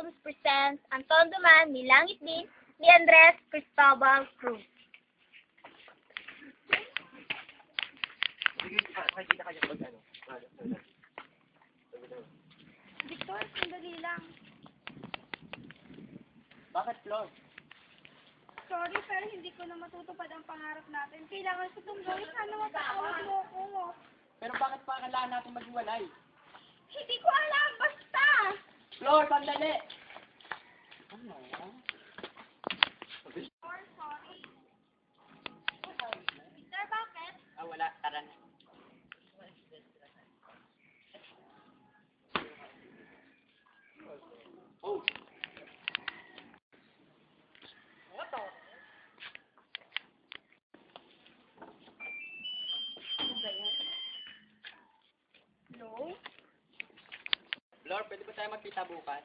Films presents Anton Duman, ni Langit Din, ni Andres Cristobal Cruz. Victor, sandali lang. Bakit, Flor? Sorry, pero hindi ko na matutupad ang pangarap natin. Kailangan itong gawin. Sana matawag mo ko. Pero bakit pa kailangan natin maghiwalay? Hindi ko alam. Basta! Flor, sandali! Ano? sorry. Victor, bakit? Ah, wala. Tara na. Oh. Tayo magkita bukas?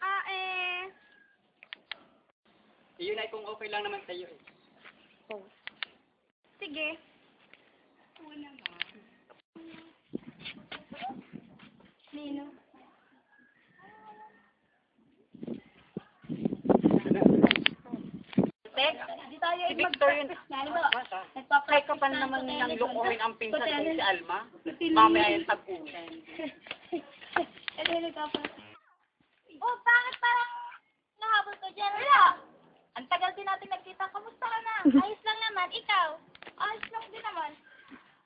Ah, eh... Iyon ay kung okay lang naman sa'yo eh. Sige. Nino. Tek, di tayo Si Victor yun. Nagpa- Nagpa-pray ka pa naman ng lukuhin ang pinsan ko si Alma. Mamaya yung tag-ulan. Oh, bakit parang nahabol ko dyan? Wala. Ang tagal din natin nagkita. Kamusta ka na? Ayos lang naman. Ikaw? Ayos lang din naman.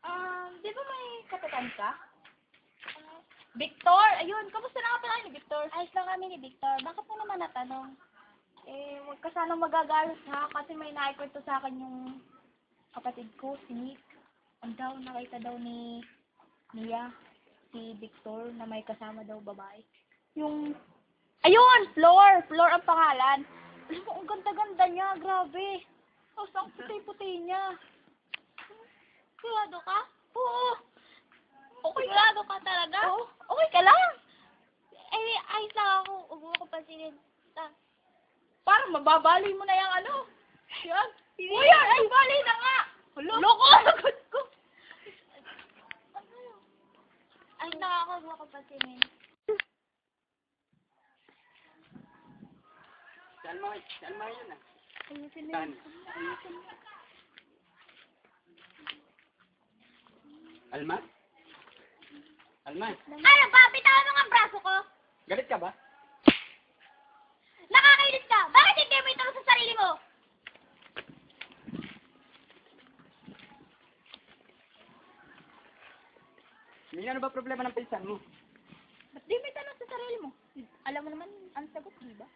Um, di ba may kapitan ka? Victor! Ayun, kamusta na nga pala ni Victor? Ayos lang kami ni Victor. Bakit mo naman natanong? Eh, huwag ka sanang magagalos ha, kasi may naikwento sa akin yung kapatid ko, si Nick. Ang daw, nakita daw ni Mia, si Victor, na may kasama daw babae. Yung, ayun, Flor! Flor ang pangalan. Alam mo, ang ganda-ganda niya, grabe. Tapos ang puti-puti niya. Sigurado ka? Oo. Okay Sigurado ka talaga? Oo. Okay ka lang? Eh, ayos lang ako. Huwag mo ko pansinin. Ah. Parang mababali mo na yung ano. Yan. Kuya, ay bali na nga. Loko, lagot ko. Ano? Ay, na ako. Huwag mo ko pansinin. Si Alma, si Alma yun ah. Ayusin mo. Saan? Ayusin mo. Alma? Alma, Ano ba? Bitawan mo ang braso ko. galit ka ba? Nakakainis ka! Bakit hindi mo ituro sa sarili mo? Hindi ano ba problema ng pinsan mo? Ba't di mo itanong sa sarili mo? Alam mo naman ang sagot, di ba?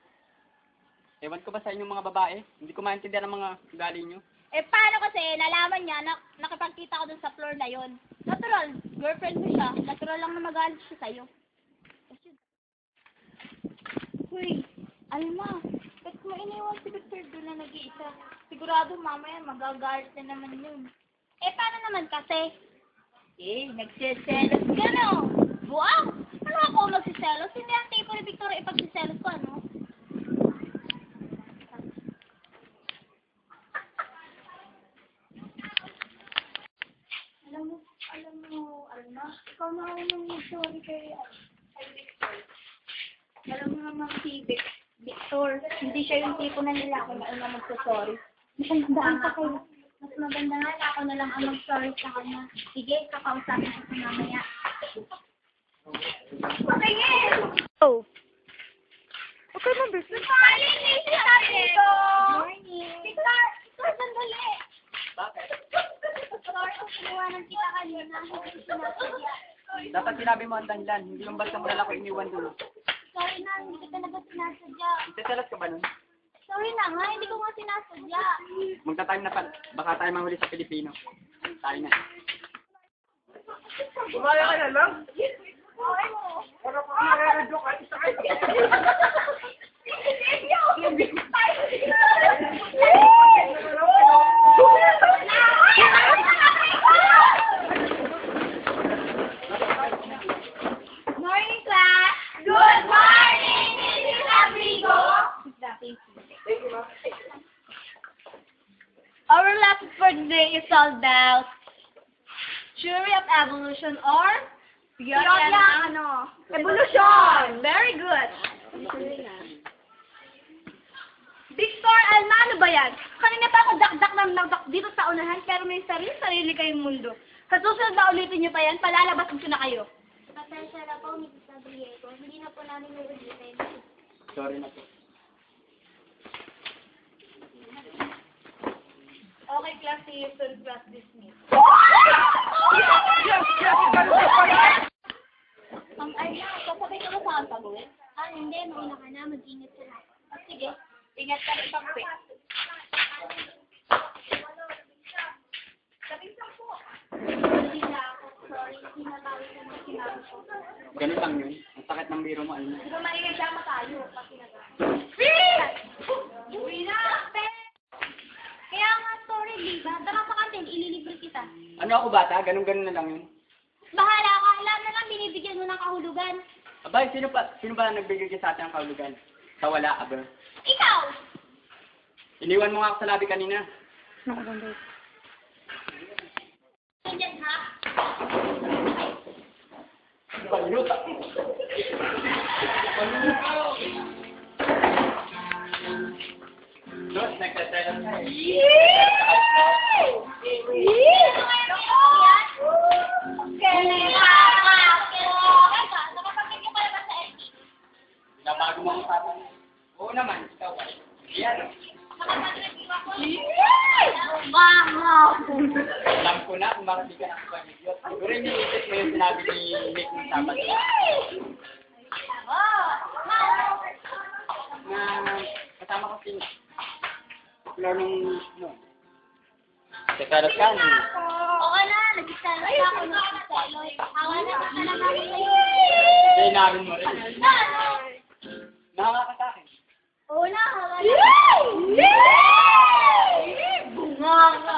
Ewan ko ba sa inyong mga babae? Hindi ko maintindihan ang mga galing nyo. Eh, paano kasi nalaman niya na nakipagkita ko dun sa floor na yon? Natural, girlfriend mo siya. Natural lang na magalit siya sa'yo. Uy, Alma, ba't mo iniwan si Victor doon na nag-iisa? Sigurado mamaya magagalit na naman yun. Eh, paano naman kasi? Eh, nagsiselos ka no? Wow! Ano ako magsiselos? Hindi ang tipo ni Victor ipagsiselos ko, ano? Alam mo, alam mo, Alma, ikaw na ako nang sorry kay, kay Victor. Alam mo naman si Vic, Victor, hindi siya yung tipo na lalaki na una magsasorry. Mas magandaan ka kayo. Mas maganda nga na ako na lang ang mag-sorry sa kanya. Sige, kakausapin ko sa mamaya. Okay, Oh. Okay, ma'am, business. Good morning, Mrs. Good morning. Victor, Victor, sandali. Bakit? Sorry kung iniwanan kita kanina. Hindi ko sinasadya. Dapat sinabi mo ang dahilan. Hindi yung basta mo na lang ko iniwan doon. Sorry na, hindi ko talaga sinasadya. Iteselat ka ba nun? Sorry na nga, hindi ko nga sinasadya. Magta-time na pa. Baka tayo mahuli sa Pilipino. Tayo na. Kumaya ka na lang. Para pa nare-radio ka, isa kayo. classic for today is all about Theory of Evolution or Theory of ano? ano? Evolution! Very good! Big Star Alma, ano ba yan? Kanina pa ako dakdak ng dakdak dito sa unahan, pero may sarili-sarili kayong mundo. Sa susunod na ulitin niyo pa yan, palalabas ko na kayo. Pasensya na po, Mrs. Diego. Hindi na po namin ulitin. Sorry na po. Okay, class, see you soon, class dismissed. Ang ay na, kasabay ka ba sa akin pag-uwi? Ah, hindi. Mauna ka na. Mag-ingat ka na. Ah, sige. Ingat ka rin. Hindi. Hindi ko. Ganun lang yun. Ang sakit ng biro mo, Alma. Di ba maingay siya matayo? Pag Liba. Tara sa kantin. Ililibre kita. Ano ako bata? Ganun-ganun na lang yun. Bahala ka. Alam na lang, binibigyan mo ng kahulugan. Abay, sino pa, sino ba nagbigay ka sa atin ng kaulugan? Sa wala, aba. Ikaw! Iniwan mo nga ako sa labi kanina. Nandiyan, ha? Balot. Dos, nagtataya ka eh. Nabago mo ang usapan. Oo naman, ikaw ba? Yan. Alam ko na kung bakit di ka nakapag-idiot. Siguro iniisip mo yung sinabi ni Nick ng Sabat. Na kasama ko si Lalong, no. Teka ano na saan? Okay na, nag-isala na ako ng salo. Hawa na ka talaga. Hindi, narin mo rin. Nahawa ka sa akin. Oo na, hawa na. Bunga ka.